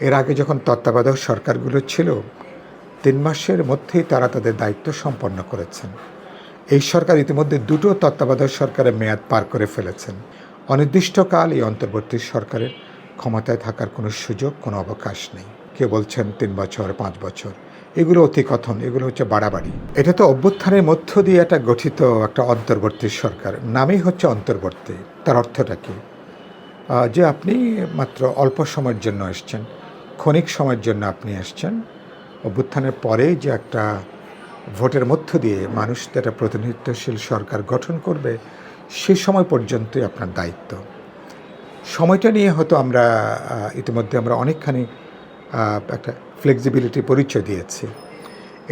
এর আগে যখন তত্ত্বাবধায়ক সরকারগুলো ছিল, তিন মাসের মধ্যেই তারা তাদের দায়িত্ব সম্পন্ন করেছেন। এই সরকার ইতিমধ্যে দুটো তত্ত্বাবধায়ক সরকারের মেয়াদ পার করে ফেলেছেন। অনির্দিষ্টকাল এই অন্তর্বর্তী সরকারের ক্ষমতায় থাকার কোনো সুযোগ, কোনো অবকাশ নেই। কেউ বলছেন তিন বছর, পাঁচ বছর। এগুলো অতিকথন, এগুলো হচ্ছে বাড়াবাড়ি। এটা তো অভ্যুত্থানের মধ্য দিয়ে একটা গঠিত একটা অন্তর্বর্তী সরকার। নামেই হচ্ছে অন্তর্বর্তী। তার অর্থটা কী? যে আপনি মাত্র অল্প সময়ের জন্য এসছেন। ক্ষণিক সময়ের জন্য আপনি আসছেন। অভ্যুত্থানের পরে যে একটা ভোটের মধ্য দিয়ে মানুষ একটা প্রতিনিধিত্বশীল সরকার গঠন করবে, সে সময় পর্যন্তই আপনার দায়িত্ব। সময়টা নিয়ে হয়তো আমরা ইতিমধ্যে আমরা অনেকখানি একটা ফ্লেক্সিবিলিটি পরিচয় দিয়েছি।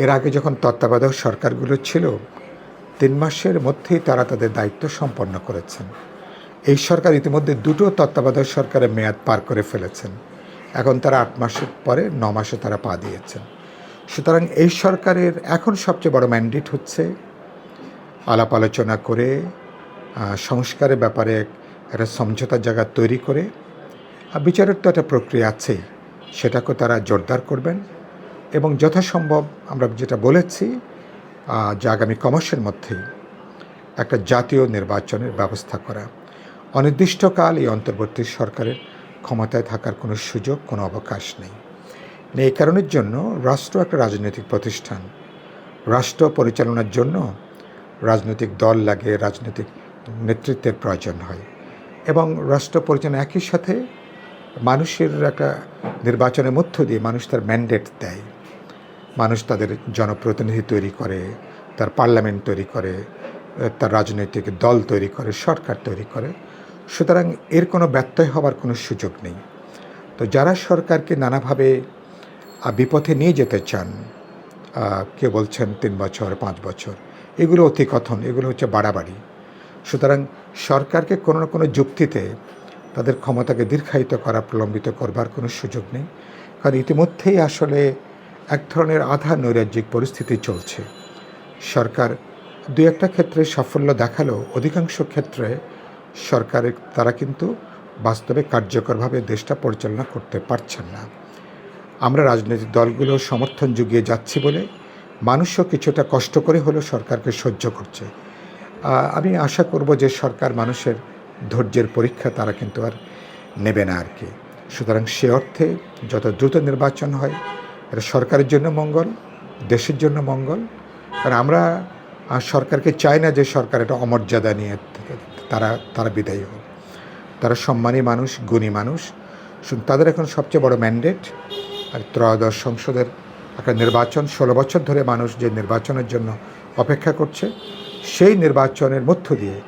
এর আগে যখন তত্ত্বাবধায়ক সরকারগুলো ছিল, তিন মাসের মধ্যেই তারা তাদের দায়িত্ব সম্পন্ন করেছেন। এই সরকার ইতিমধ্যে দুটো তত্ত্বাবধায়ক সরকারের মেয়াদ পার করে ফেলেছেন। এখন তারা আট মাসের পরে, ন মাসে তারা পা দিয়েছেন। সুতরাং এই সরকারের এখন সবচেয়ে বড় ম্যান্ডেট হচ্ছে আলাপ আলোচনা করে সংস্কারের ব্যাপারে একটা সমঝোতার জায়গা তৈরি করে। বিচারের তো একটা প্রক্রিয়া আছেই সেটাকে তারা জোরদার করবেন। এবং যথাসম্ভব আমরা যেটা বলেছি যে আগামী কমাসের মধ্যেই একটা জাতীয় নির্বাচনের ব্যবস্থা করা। অনির্দিষ্টকাল এই অন্তর্বর্তী সরকারের ক্ষমতায় থাকার কোনো সুযোগ, কোনো অবকাশ নেই। এই কারণের জন্য রাষ্ট্র একটা রাজনৈতিক প্রতিষ্ঠান। রাষ্ট্র পরিচালনার জন্য রাজনৈতিক দল লাগে, রাজনৈতিক নেতৃত্বের প্রয়োজন হয়। এবং রাষ্ট্র পরিচালনা একই সাথে মানুষের একটা নির্বাচনের মধ্য দিয়ে মানুষ তার ম্যান্ডেট দেয়। মানুষ তাদের জনপ্রতিনিধি তৈরি করে, তার পার্লামেন্ট তৈরি করে, তার রাজনৈতিক দল তৈরি করে, সরকার তৈরি করে। সুতরাং এর কোনো ব্যত্যয় হওয়ার কোনো সুযোগ নেই। তো যারা সরকারকে নানাভাবে বিপথে নিয়ে যেতে চান কেউ বলছেন তিন বছর, পাঁচ বছর, এগুলো অতিকথন, এগুলো হচ্ছে বাড়াবাড়ি। সুতরাং সরকারকে কোনো না কোনো যুক্তিতে তাদের ক্ষমতাকে দীর্ঘায়িত করা, প্রলম্বিত করবার কোনো সুযোগ নেই। কারণ ইতিমধ্যেই আসলে এক ধরনের আধা নৈরাজ্যিক পরিস্থিতি চলছে। সরকার দু একটা ক্ষেত্রে সাফল্য দেখালেও অধিকাংশ ক্ষেত্রে সরকারের তারা কিন্তু বাস্তবে কার্যকরভাবে দেশটা পরিচালনা করতে পারছেন না। আমরা রাজনৈতিক দলগুলো সমর্থন জুগিয়ে যাচ্ছি বলে মানুষও কিছুটা কষ্ট করে হলেও সরকারকে সহ্য করছে। আমি আশা করব যে সরকার মানুষের ধৈর্যের পরীক্ষা তারা কিন্তু আর নেবে না আর কি। সুতরাং সে অর্থে যত দ্রুত নির্বাচন হয়, এটা সরকারের জন্য মঙ্গল, দেশের জন্য মঙ্গল। কারণ আমরা সরকারকে চাই না যে সরকার এটা অমর্যাদা নিয়ে তারা তারা বিদায়ী হোক তারা সম্মানী মানুষ, গুণী মানুষ। তাদের এখন সবচেয়ে বড় ম্যান্ডেট আর ত্রয়োদশ সংসদের একটা নির্বাচন, ষোলো বছর ধরে মানুষ যে নির্বাচনের জন্য অপেক্ষা করছে, সেই নির্বাচনের মধ্য দিয়ে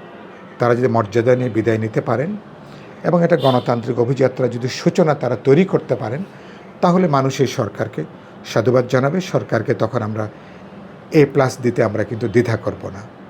তারা যদি মর্যাদা নিয়ে বিদায় নিতে পারেন এবং একটা গণতান্ত্রিক অভিযাত্রা যদি সূচনা তারা তৈরি করতে পারেন, তাহলে মানুষ এই সরকারকে সাধুবাদ জানাবে। সরকারকে তখন আমরা এ প্লাস দিতে আমরা কিন্তু দ্বিধা করব না।